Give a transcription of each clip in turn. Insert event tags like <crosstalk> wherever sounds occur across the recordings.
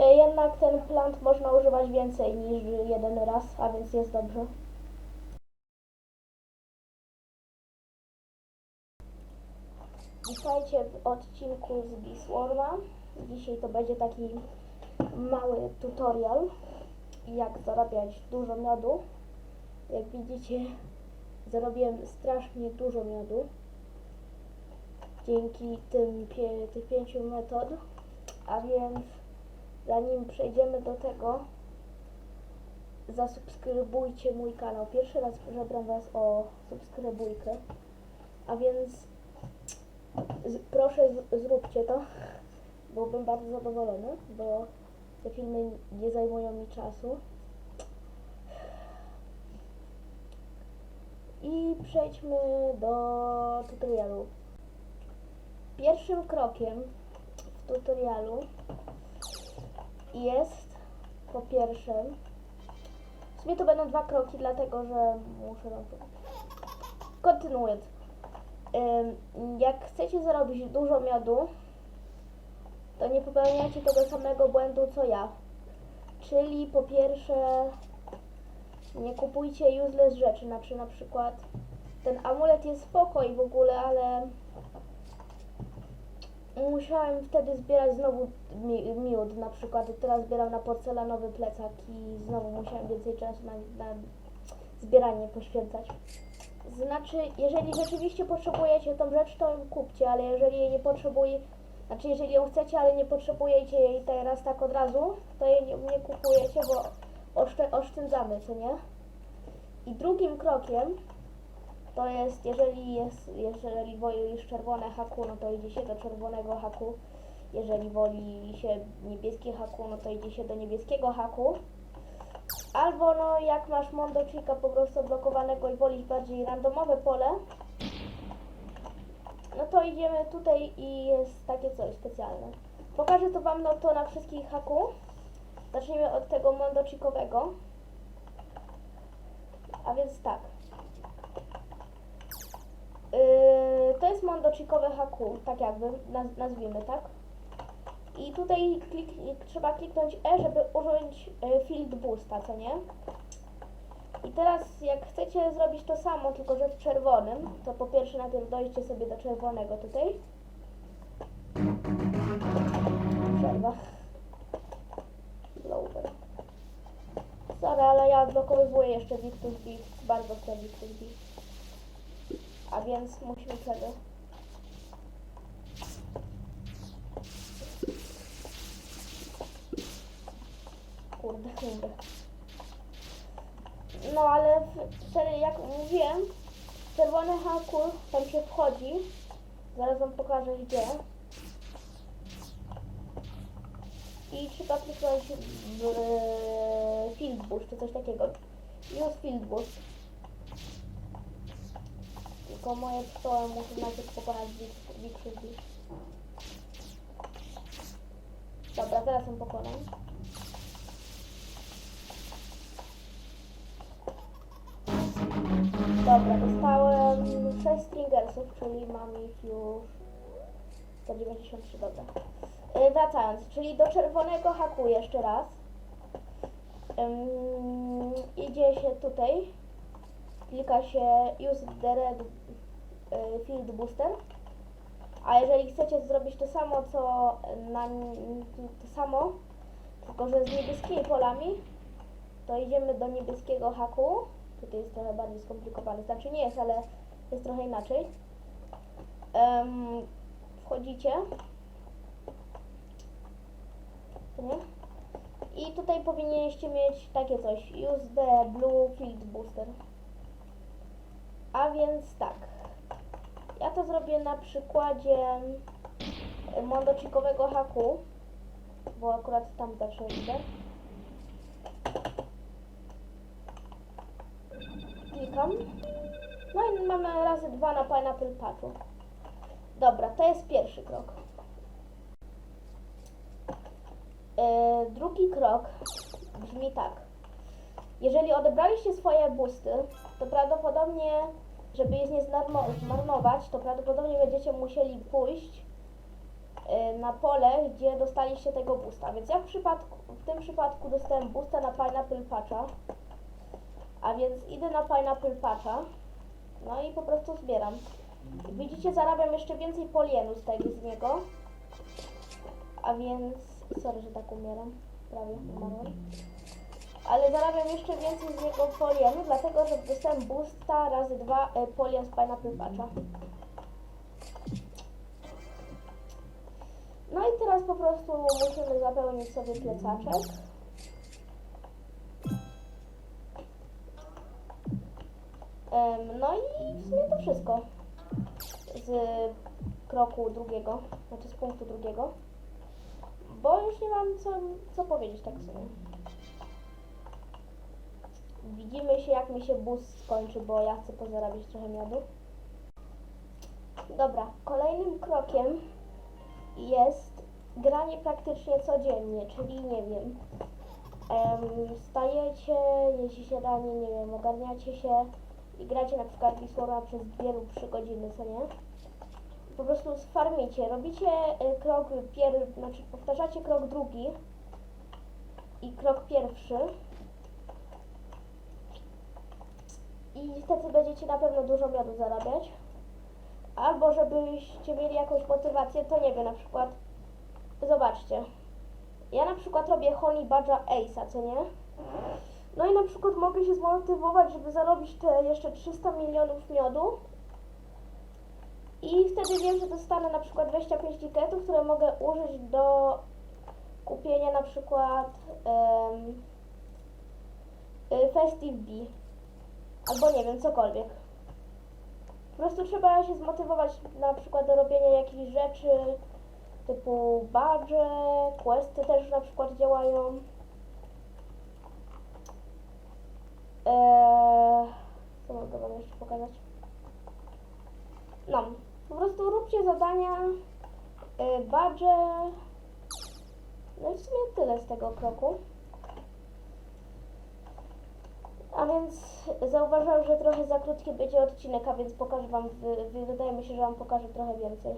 E, Jednak ten plant można używać więcej niż jeden raz, a więc jest dobrze. Witajcie w odcinku z Biswarma. Dzisiaj to będzie taki mały tutorial, jak zarabiać dużo miodu. Jak widzicie, zarobiłem strasznie dużo miodu dzięki tym pie, tych pięciu metod. A więc zanim przejdziemy do tego, zasubskrybujcie mój kanał. Pierwszy raz żebram Was o subskrybujkę. A więc proszę zróbcie to. <laughs> Byłbym bardzo zadowolony, bo te filmy nie zajmują mi czasu. I przejdźmy do tutorialu. Pierwszym krokiem w tutorialu jest po pierwsze, w sumie to będą dwa kroki, dlatego że muszę wam. Kontynuując. Jak chcecie zarobić dużo miodu, to nie popełniacie tego samego błędu co ja. Czyli po pierwsze nie kupujcie useless rzeczy, znaczy na przykład ten amulet jest spoko i w ogóle, ale musiałem wtedy zbierać znowu mi- miód, na przykład teraz zbieram na porcelanowy plecak i znowu musiałem więcej czasu na, na zbieranie poświęcać. Znaczy, jeżeli rzeczywiście potrzebujecie tą rzecz, to kupcie, ale jeżeli jej nie potrzebuje, znaczy jeżeli ją chcecie, ale nie potrzebujecie jej teraz tak od razu, to jej nie, nie kupujecie, bo oszczę, oszczędzamy, co nie? I drugim krokiem to jest, jeżeli jest, jeżeli woli czerwone haku, no to idzie się do czerwonego haku. Jeżeli woli się niebieskie haku, no to idzie się do niebieskiego haku. Albo no jak masz Mondochika po prostu blokowanego i wolisz bardziej randomowe pole, no to idziemy tutaj i jest takie coś specjalne. Pokażę to Wam no to na wszystkich haku. Zacznijmy od tego Mondochikowego. A więc tak. Yy, to jest mondochikowe haku, tak jakby naz- nazwijmy, tak? I tutaj klik, trzeba kliknąć E, żeby użyć y, field boosta, co nie? I teraz jak chcecie zrobić to samo, tylko że w czerwonym, to po pierwsze najpierw dojdźcie sobie do czerwonego tutaj. Przerwa. Blower. Sorry, ale ja odblokowywuję jeszcze Victus Beat. Bardzo chcę Victus Beat. A więc musimy przerwę. Kurde, kurde. No ale w, serio, jak mówiłem, w czerwony haku tam się wchodzi. Zaraz wam pokażę gdzie. I trzeba kliknąć w e, field boost czy coś takiego. Use field boost. Tylko moje pszczoły muszę najpierw pokonać większy zbić. Dobra, teraz ją pokonam. Dobra, dostałem 6 stringersów, czyli mam ich już 193, dobra. Yy, wracając, czyli do czerwonego haku jeszcze raz. Ym, idzie się tutaj, klika się use the red y, field booster. A jeżeli chcecie zrobić to samo, co na to samo, tylko że z niebieskimi polami, to idziemy do niebieskiego haku. Tutaj jest trochę bardziej skomplikowany, znaczy nie jest, ale jest trochę inaczej. Em, wchodzicie. I tutaj powinniście mieć takie coś. Use the blue field booster. A więc tak. Ja to zrobię na przykładzie e, mondochikowego haku, bo akurat tam zawsze idę. Klikam. No i mamy razy dwa na Pineapple Patchu. Dobra, to jest pierwszy krok. E, drugi krok brzmi tak. Jeżeli odebraliście swoje boosty, to prawdopodobnie, żeby je nie zmarno- zmarnować, to prawdopodobnie będziecie musieli pójść y, na pole, gdzie dostaliście tego boosta. Więc ja w, przypadku, w tym przypadku dostałem boosta na Pineapple Patcha. A więc idę na Pineapple Patcha. No i po prostu zbieram. Widzicie, zarabiam jeszcze więcej polienu z tego z niego. A więc, sorry, że tak umieram. Prawie umarłem. Ale zarabiam jeszcze więcej z niego polienu, dlatego że dostałem boosta razy dwa polien z Pineapple Patcha. No i teraz po prostu musimy zapełnić sobie plecaczek. Em, No i w sumie to wszystko z kroku drugiego, znaczy z punktu drugiego, bo już nie mam co, co powiedzieć tak w sumie. Widzimy się jak mi się bus skończy, bo ja chcę pozarabiać trochę miodu. Dobra, kolejnym krokiem jest granie praktycznie codziennie, czyli nie wiem, em, wstajecie, jecie śniadanie, nie wiem, ogarniacie się i gracie na przykład Wisłora przez dwie lub trzy godziny, co nie? Po prostu sfarmicie, robicie y, krok pierwszy, znaczy powtarzacie krok drugi i krok pierwszy i wtedy będziecie na pewno dużo miodu zarabiać. Albo żebyście mieli jakąś motywację, to nie wiem, na przykład zobaczcie. Ja na przykład robię Honey Badger Ace'a, co nie? No i na przykład mogę się zmotywować, żeby zarobić te jeszcze 300 milionów miodu. I wtedy wiem, że dostanę na przykład 25 tiketów, które mogę użyć do kupienia na przykład um, Festive Bee. Albo nie wiem, cokolwiek. Po prostu trzeba się zmotywować na przykład do robienia jakichś rzeczy typu badże, questy też na przykład działają. Eee, co mogę wam jeszcze pokazać? No, po prostu róbcie zadania, e, badże. No i w sumie tyle z tego kroku. A więc zauważyłam, że trochę za krótki będzie odcinek, a więc pokażę wam, wy- wy- wydaje mi się, że wam pokażę trochę więcej.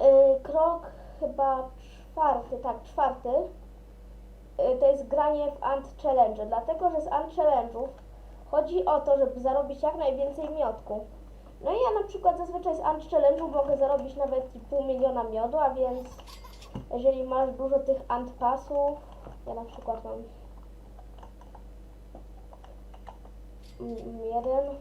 Yy, krok chyba czwarty, tak, czwarty. Yy, to jest granie w Ant Challenge, dlatego że z Ant Challenge'ów chodzi o to, żeby zarobić jak najwięcej miodku. No i ja na przykład zazwyczaj z Ant Challenge'ów mogę zarobić nawet pół miliona miodu, a więc jeżeli masz dużo tych Ant Passów, ja na przykład mam jeden.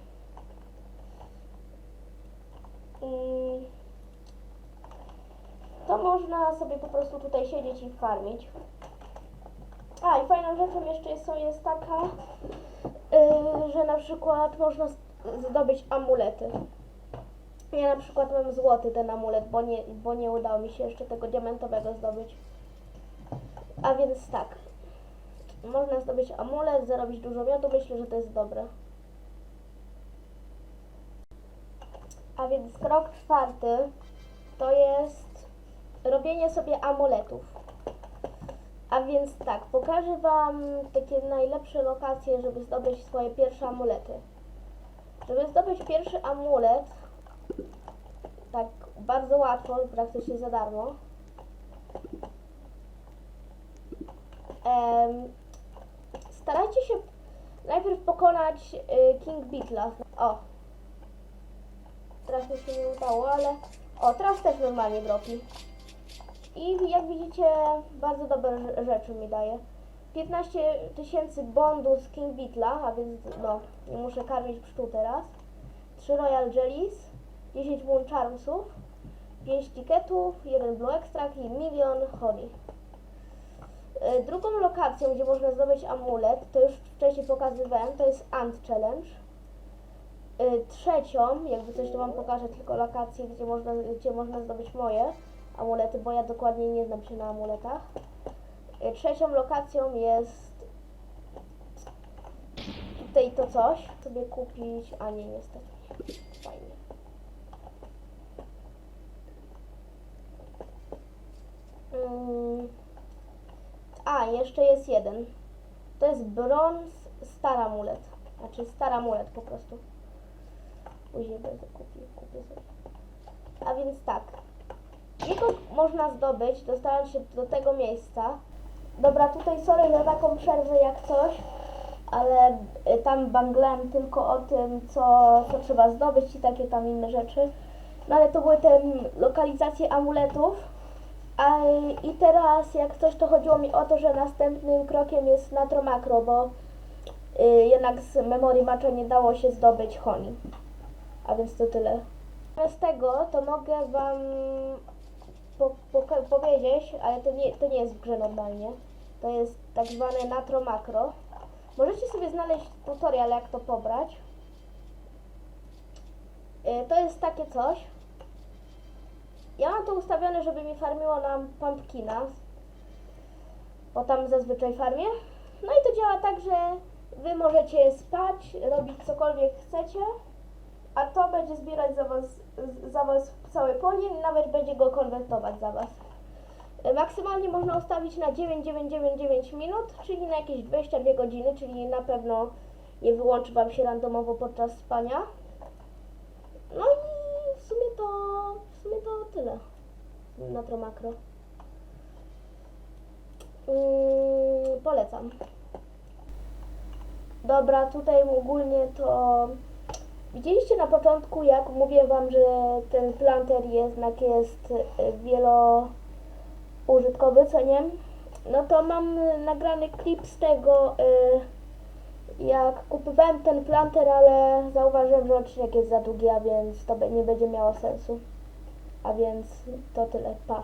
To można sobie po prostu tutaj siedzieć i farmić. A i fajną rzeczą jeszcze jest, jest taka, yy, że na przykład można zdobyć amulety. Ja na przykład mam złoty ten amulet, bo nie, bo nie udało mi się jeszcze tego diamentowego zdobyć. A więc tak, można zdobyć amulet, zarobić dużo miodu, myślę, że to jest dobre. A więc krok czwarty to jest robienie sobie amuletów. A więc tak, pokażę Wam takie najlepsze lokacje, żeby zdobyć swoje pierwsze amulety. Żeby zdobyć pierwszy amulet, tak bardzo łatwo, praktycznie za darmo. Em, starajcie się najpierw pokonać y, King Beatla. O, teraz mi się nie udało, ale o, teraz też normalnie dropi. I jak widzicie, bardzo dobre rze- rzeczy mi daje. 15 tysięcy bondów z King Beatla, a więc no, nie muszę karmić pszczół teraz. 3 Royal Jellies, 10 Moon Charmsów, 5 tiketów, 1 Blue Extract i milion honey. Y, Drugą lokacją, gdzie można zdobyć amulet, to już wcześniej pokazywałem, to jest Ant Challenge. Y, Trzecią, jakby coś to Wam pokażę tylko lokację, gdzie można, gdzie można zdobyć moje amulety, bo ja dokładnie nie znam się na amuletach. Y, Trzecią lokacją jest tutaj to coś, sobie kupić, a nie niestety. Fajnie. Mm. A, jeszcze jest jeden. To jest brąz star amulet. Znaczy star amulet po prostu. Później będę kupił, kupię sobie. A więc tak. Jego można zdobyć, dostając się do tego miejsca. Dobra, tutaj sorry za taką przerwę jak coś, ale y, tam banglałem tylko o tym, co, co trzeba zdobyć i takie tam inne rzeczy. No ale to były te mm, lokalizacje amuletów. A, I teraz jak coś to chodziło mi o to, że następnym krokiem jest natro makro, bo y, jednak z memory matcha nie dało się zdobyć Honi. A więc to tyle. Bez tego to mogę wam po, poka- powiedzieć, ale to nie, to nie jest w grze normalnie. To jest tak zwane natro makro. Możecie sobie znaleźć tutorial jak to pobrać. Y, To jest takie coś. Ja mam to ustawione, żeby mi farmiło nam pumpkina. Bo tam zazwyczaj farmię. No i to działa tak, że wy możecie spać, robić cokolwiek chcecie, a to będzie zbierać za was, za was całe pole i nawet będzie go konwertować za was. Maksymalnie można ustawić na 9999 minut, czyli na jakieś 22 godziny, czyli na pewno nie wyłączy wam się randomowo podczas spania. No i w sumie to, w sumie to tyle. Natro makro. Mm, polecam. Dobra, tutaj ogólnie to widzieliście na początku, jak mówię wam, że ten planter jednak jest y, wielo-użytkowy, co nie? No to mam y, nagrany klip z tego, y, jak kupowałem ten planter, ale zauważyłem, że odcinek jest za długi, a więc to nie będzie miało sensu. A więc to tyle, pa.